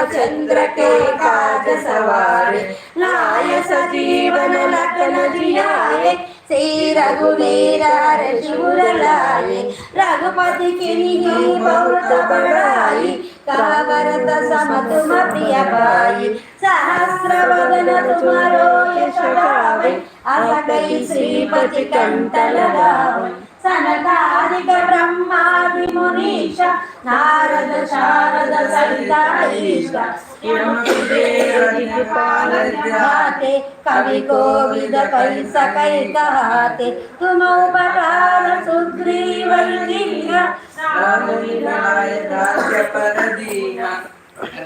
चंद्र के काज सवारे लाय सजीवन लखन जियाए श्री रघुवीर शिवर लाए रघुपति की निही बहुत बड़ाई कावरत सम तुम प्रिय भाई सहस्र वदन तुम्हारो यश गावे असकई श्रीपति कंठ लगावे सनकादिक ब्रह्मादि मुनीश नारद, शारद सहित गाते कवि कोविद कई सकै कहते तुम उपकार सुग्रीव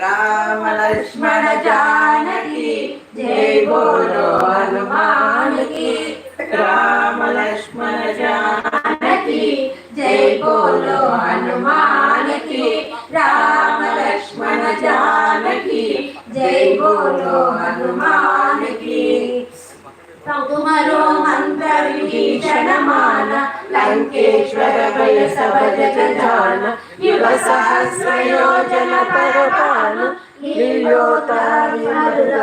राम लक्ष्मण जानकी। जय बोलो हनुमान की। राम लक्ष्मण जानकी। జై బోలో హనుమానకి రామ లక్ష్మణ జానకి జై బోలో హనుమానకి తుమరో మంత్ర విభీషణమాన లంకేశ్వర భయ సవజ జాన యువ సహస్రయోజన పరపాను లీలోతారి మధుర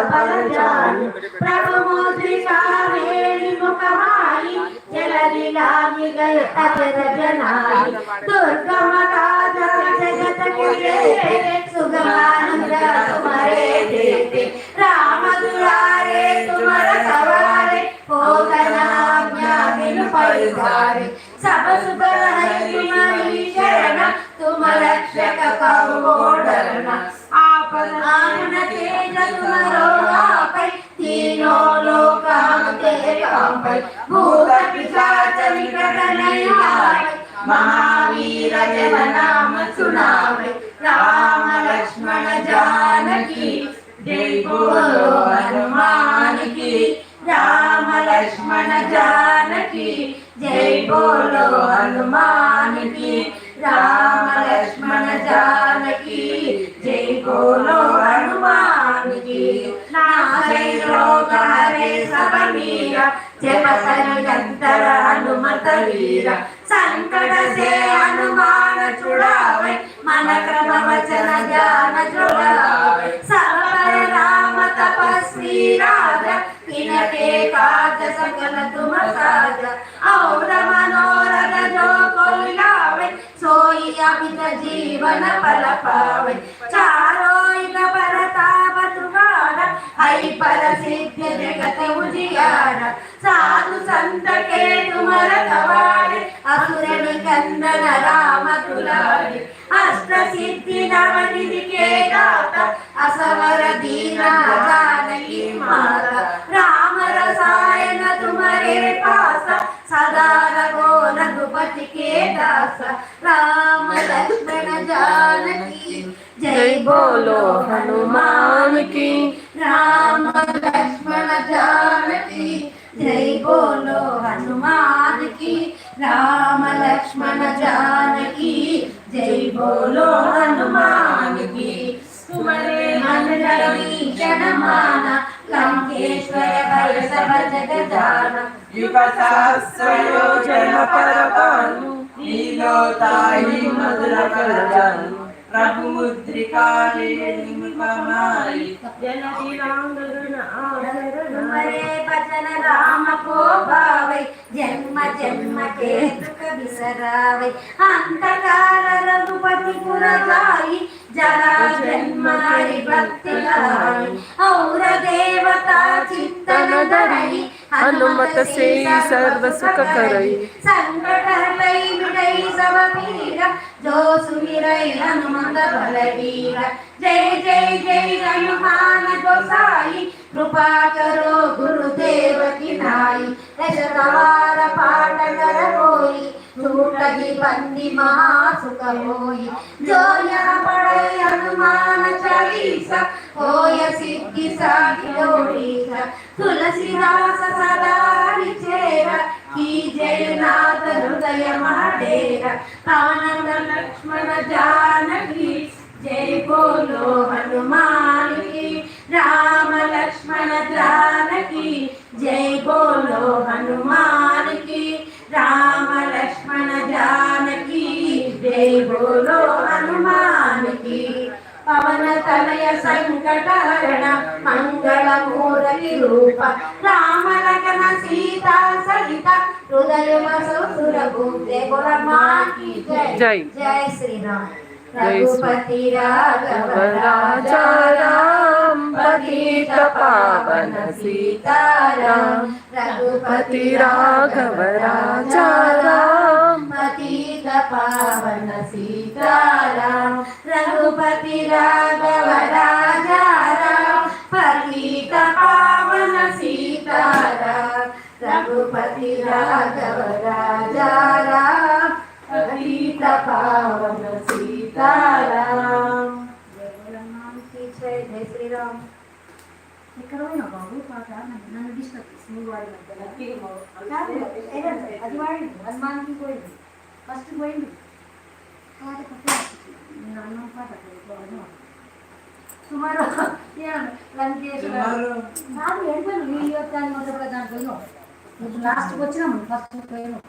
जल दिलामि गय अजर जनाई दुर्गम काज जगत के सुगमानंद तुम्हारे देते राम दुलारे तुम्हारा सवारे हो तनाज्ञा बिनु परिवारे सब सुख है तुम्हारी शरण तुम रक्षक कहो डरना आप नाम तेज तुम्हारो आपै तीनों लोक हम तेरे कांपै भूत पिशाच निकट नहीं आवे महावीर जन नाम सुनावे राम लक्ष्मण जानकी जय बोलो हनुमान की राम लक्ष्मण जानकी जय बोलो हनुमान की राम लक्ष्मण जानकी जय बोलो हनुमान की नाशै रोग हरे ಸಬನೀರ ಜಪಸನಿಗಂತರ ಹನುಮತ ವೀರ ಸಂಕಟ ಸೇ ಹನುಮಾನ ಚುಡಾವೈ ಮನ ಕ್ರಮ ವಚನ ಜ್ಞಾನ ಚುಡಾವೈ ಸರ್ವರ ರಾಮ ತಪಸ್ವಿ ರಾಜ ಕಿನತೆ ಕಾಜ ಸಕಲ ತುಮ ಸಾಜ ಔರ ಮನೋರಗ ಜೋ ಕೊಲ್ಲಾವೈ ಸೋಯಿ ಅಮಿತ ಜೀವನ ಫಲ ಪಾವೈ ಚಾರೋಯಿತ ಪರ फल पावे चारों इक परताप तुम्हारा हई पर सिद्ध जगत उजियारा साधु संत के तुम रखवारे असुर निकंदन राम दुलारे अष्ट सिद्धि नव निधि के दाता असवर दीना जानकी माता राम रसायन तुम्हारे पास सदा रघो रघुपति के दास राम लक्ष्मण जानकी జై బోలో హనుమానికి రామ లక్ష్మణ జానకి. జై బోలో హనుమానికి రామ లక్ష్మణ జానకి. జై బోలో హనుమానికి. తుమరే మండలి జనమాన లంకేశ్వర వరసవ జగజాన యుగ సహస్రయోజన పరపాను నీలో తాయి మధుర కరజాను ప్రభుముద్రికాలి నిముఖమాయి జనదినాంగణ ఆచరణమరే భజన రామ కో భావై జన్మ జన్మ రఘుపతి పురగాయి జరా జన్మ భక్తి ఔర దేవతా చిత్తన దరై హనుమత సే సుఖ కరై సంకటలై జై సవీర జోసుమిరై హనుమంత బలవీర జై జై జై హనుమాన గోసాయి కృపా కరో గురుదేవకి నాయి. దశతవార పాట కరపోయి చూటగి పంది మహాసుఖమోయి జోయ పడై హనుమాన చాలీస కోయ సిద్ధి సాగి తులసిదాస సదా చేర కీ జయ నా జయ మహాదేవ పవన లక్ష్మణ జానకి. జై బోలో హనుమానికి రామ లక్ష్మణ జానకి. జై బోలో సంకటహరణ మంగళమూరతి రూప రామలగన సీతా సహిత హృదయ సుర భూతే మాకి జై. జై. శ్రీరామ్. రఘుపతి రాఘవ రాజా రామ పతిత పావన సీతారాం. రఘుపతి రాఘవ రాజా రామ పతిత పావన సీతారాం. రఘుపతి రాఘవ రఘుపతి రాఘవ రాజా రాం పతిత పావన సీతారాం జై జై శ్రీరామ్ ఎక్కడ పోయినా బాబు పాట నన్ను- నన్ను డిస్టర్బ్ చేసి నువ్వు వాడి మధ్యలో అది వాడింది హనుమాన్కి పోయింది ఫస్ట్ పోయింది పాట పక్కన నేను అన్నం పాట. సుమారు లంకేష్ కాదు వెళ్ళిపోయాను నీ యొక్క మొదటి దాంట్లో ఇప్పుడు లాస్ట్కి వచ్చినాము ఫస్ట్ పోయాను